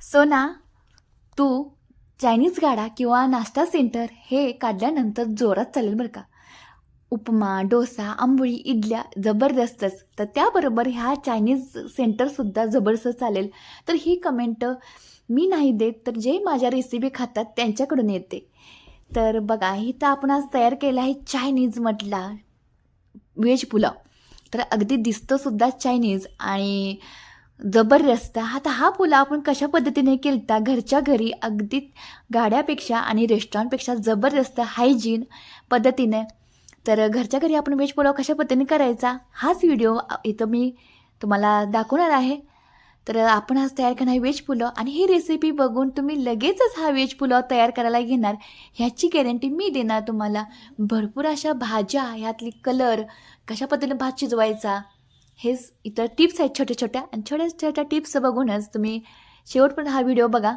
So ना तू Chinese गाडा किंवा नाश्ता सेंटर हे काढल्यानंतर जोरात चालेल बरं का. उपमा डोसा आंबोळी इडल्या जबरदस्तच. तर त्याबरोबर ह्या चायनीज सेंटरसुद्धा जबरदस्त चालेल. तर ही कमेंट मी नाही देत तर जे माझ्या रेसिपी खातात त्यांच्याकडून येते. तर बघा इथं आपण आज तयार केला आहे चायनीज म्हटला व्हेज पुलाव. तर अगदी दिसतोसुद्धा चायनीज आणि जबरदस्त. आता हा पुलाव आपण कशा पद्धतीने केलता? घरच्या घरी अगदी गाड्यापेक्षा आणि रेस्टॉरंटपेक्षा जबरदस्त हायजीन पद्धतीने. तर घरच्या घरी आपण वेज पुलाव कशा पद्धतीने करायचा? हाच व्हिडिओ इथं मी तुम्हाला दाखवणार आहे. तर आपण आज तयार करणार आहे व्हेज पुलाव आणि ही रेसिपी बघून तुम्ही लगेचच हा व्हेज पुलाव तयार करायला घेणार. ह्याची गॅरंटी मी देणार तुम्हाला. भरपूर अशा भाज्या ह्यातली कलर कशा पद्धतीने भात शिजवायचा? हेच इतर टिप्स आहेत छोट्या छोट्या. आणि छोट्या छोट्या टिप्स बघूनच तुम्ही शेवटपर्यंत हा व्हिडिओ बघा.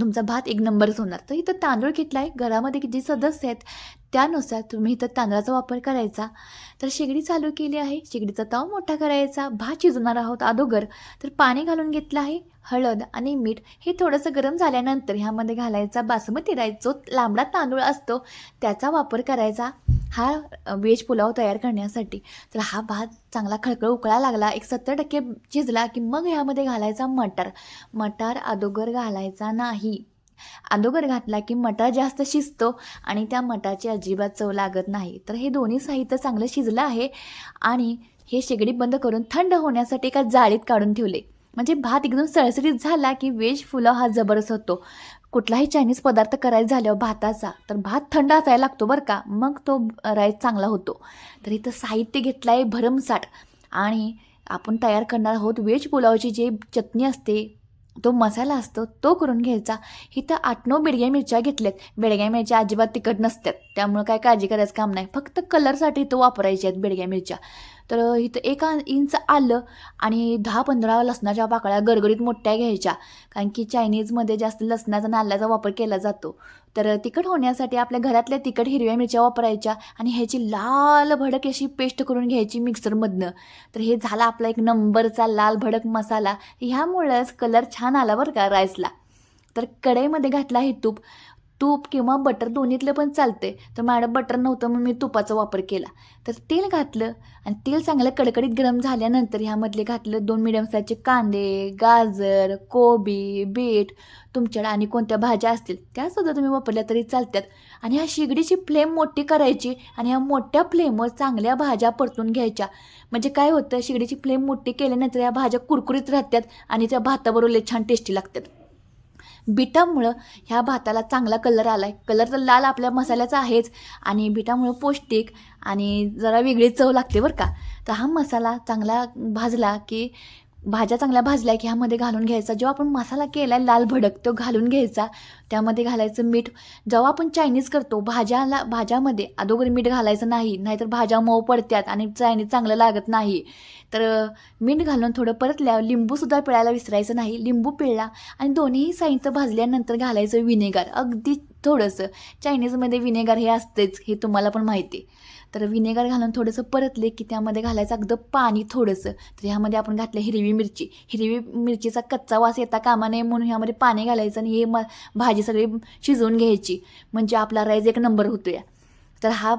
तुमचा भात एक नंबरच होणार. तर इथं तांदूळ घेतला आहे घरामध्ये जे सदस्य आहेत त्यानुसार तुम्ही इथं तांदळाचा वापर करायचा. तर शेगडी चालू केली आहे. शेगडीचा ताव मोठा करायचा. भात शिजवणार आहोत अगोदर. तर पाणी घालून घेतलं आहे हळद आणि मीठ. हे थोडंसं गरम झाल्यानंतर ह्यामध्ये घालायचा बासमती राईस जो लांबडा तांदूळ असतो त्याचा वापर करायचा. हा वेज पुलाव तयार करण्यासाठी तर हा भात चांगला खळखळ उकळा लागला. एक सत्तर टक्के शिजला की मग ह्यामध्ये घालायचा मटार. मटार अदोगर घालायचा नाही. अदोगर घातला की मटार जास्त शिजतो आणि त्या मटाची अजिबात चव लागत नाही. तर हे दोन्ही साहित्य चांगलं शिजलं आहे आणि हे शेगडी बंद करून थंड होण्यासाठी एका जाळीत काढून ठेवले. म्हणजे भात एकदम सळसळीत झाला की वेज पुलाव हा जबरदस्त होतो. कुठलाही चायनीज पदार्थ करायचा झाल्यावर भाताचा तर भात थंड असायला लागतो बरं का. मग तो राईस चांगला होतो. तर इथं साहित्य घेतलं आहे भरमसाठ. आणि आपण तयार करणार आहोत व्हेज पुलावची जी चटणी असते तो मसाला असतो तो करून घ्यायचा. इथं आठ नऊ बेडग्या मिरच्या घेतल्यात. बेडग्या मिरच्या अजिबात तिखट नसतात. त्यामुळं काय काळजी करायचं काम नाही. फक्त कलरसाठी तो वापरायचे आहेत बेडग्या मिरच्या. तर इथं एका इंच आलं आणि दहा पंधरा लसणाच्या पाकळ्या गरगरीत मोठ्या घ्यायच्या. कारण की चायनीजमध्ये जास्त लसणाचा आणि वापर केला जातो. तर तिखट होण्यासाठी आपल्या घरातल्या तिखट हिरव्या मिरच्या वापरायच्या आणि ह्याची लाल भडक अशी पेस्ट करून घ्यायची मिक्सरमधनं तर हे झाला आपला एक नंबरचा लाल भडक मसाला. ह्यामुळंच कलर छान आला बरं का राईसला तर कढईमध्ये घातला हे तूप. तूप किंवा बटर दोन्हीतलं पण चालते तर मॅडम बटर नव्हतं म्हणून मी तुपाचा वापर केला. तर तेल घातलं आणि तेल चांगलं कडकडीत गरम झाल्यानंतर ह्यामधले घातलं दोन मिडियम साईजचे कांदे गाजर कोबी बीट तुमच्याकडे आणि कोणत्या भाज्या असतील त्यासुद्धा तुम्ही वापरल्या तरी चालतात आणि ह्या शिगडीची फ्लेम मोठी करायची आणि ह्या मोठ्या फ्लेमवर चांगल्या भाज्या परतून घ्यायच्या. म्हणजे काय होतं शिगडीची फ्लेम मोठी केल्यानंतर या भाज्या कुरकुरीत राहतात आणि त्या भाताबरोबर छान टेस्टी लागतात बिटामुळं ह्या भाताला चांगला कलर आला आहे कलर तर लाल आपल्या मसाल्याचा आहेच. आणि बिटामुळं पौष्टिक आणि जरा वेगळी चव लागते बरं का. तर हा मसाला चांगला भाजला की भाज्या चांगल्या भाजल्या की ह्यामध्ये घालून घ्यायचा. जेव्हा आपण मसाला केला आहे लाल भडक तो घालून घ्यायचा. त्यामध्ये घालायचं मीठ. जेव्हा आपण चायनीज करतो भाज्याला भाज्यामध्ये अगोदर मीठ घालायचं नाही नाहीतर भाज्या मऊ पडत्यात आणि चायनीज चांगलं लागत नाही. तर मीठ घालून थोडं परतल्यावर लिंबूसुद्धा पिळायला विसरायचं नाही. लिंबू पिळला आणि दोन्ही साहित्य भाजल्यानंतर घालायचं विनेगर. अगदी थोडंसं. चायनीजमध्ये विनेगर हे असतेच हे तुम्हाला पण माहिती. आहे तर विनेगर घालून थोडंसं परतले की त्यामध्ये घालायचं अगदी पाणी थोडंसं. तर ह्यामध्ये आपण घातलं हिरवी मिरची. हिरवी मिरचीचा कच्चा वास येता कामा नये म्हणून ह्यामध्ये पाणी घालायचं आणि हे म भाजी सगळी शिजवून घ्यायची. म्हणजे आपला राईस एक नंबर होतो या. तर हा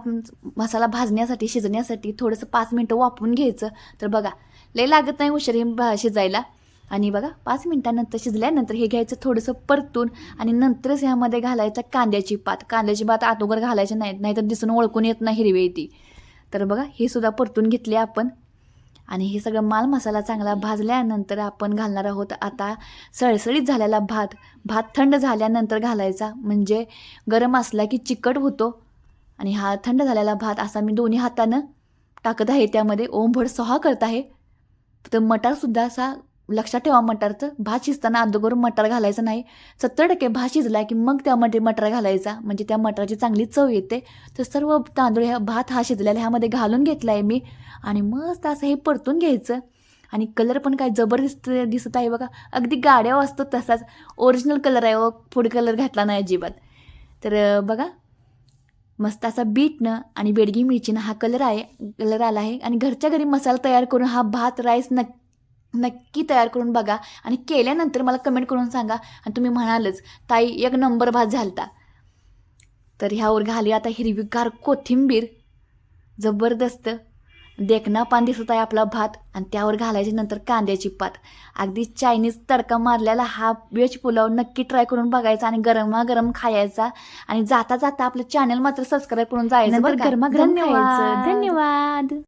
मसाला भाजण्यासाठी शिजण्यासाठी थोडंसं पाच मिनटं वापरून घ्यायचं. तर बघा लय लागत नाही उशीर हे भा शिजायला. आणि बघा पाच मिनटानंतर शिजल्यानंतर हे घ्यायचं थोडंसं परतून आणि नंतरच ह्यामध्ये घालायचं कांद्याची पात. कांद्याची पात आतोगर घालायची नाहीत नाहीतर दिसून ओळखून येत नाही हिरवी ती. तर बघा हे सुद्धा परतून घेतले आपण. आणि हे सगळं माल मसाला चांगला भाजल्यानंतर आपण घालणार आहोत आता सळसळीत झालेला भात. भात थंड झाल्यानंतर घालायचा म्हणजे गरम असला की चिकट होतो. आणि हा थंड झालेला भात असा मी दोन्ही हातानं टाकत आहे त्यामध्ये ओमभर सहा करत आहे. तर मटारसुद्धा असा लक्षात ठेवा मटारचं. भात शिजताना अगोदर मटार घालायचं नाही. सत्तर टक्के भात शिजला की मग त्यामध्ये मटार घालायचा. म्हणजे त्या मटाराची चांगली चव येते. तर सर्व तांदूळ ह्या भात हा शिजलेला ह्यामध्ये घालून घेतला आहे मी. आणि मस्त असं हे परतून घ्यायचं. आणि कलर पण काय जबरदस्त दिसत आहे बघा. अगदी गाड्या असतो तसाच. ओरिजिनल कलर आहे व फूड कलर घातला नाही अजिबात. तर बघा. मस्त असा बीटनं आणि बेडगी मिरचीनं हा कलर आहे कलर आला आहे. आणि घरच्या घरी मसाला तयार करून हा भात राईस नक्की नक्की तयार करून बघा आणि केल्यानंतर मला कमेंट करून सांगा. आणि तुम्ही म्हणालच ताई एक नंबर भात झालता. तर ह्यावर घाली आता हिरवीगार कोथिंबीर. जबरदस्त. देखना पान दिसत आहे आपला भात आणि त्यावर घालायची नंतर कांद्याची पात. अगदी चायनीज तडका मारलेला हा वेज पुलाव नक्की ट्राय करून बघायचा आणि गरमागरम खायचा. आणि जाता जाता आपलं चॅनल मात्र सबस्क्राईब करून जायचं धन्यवाद. धन्यवाद.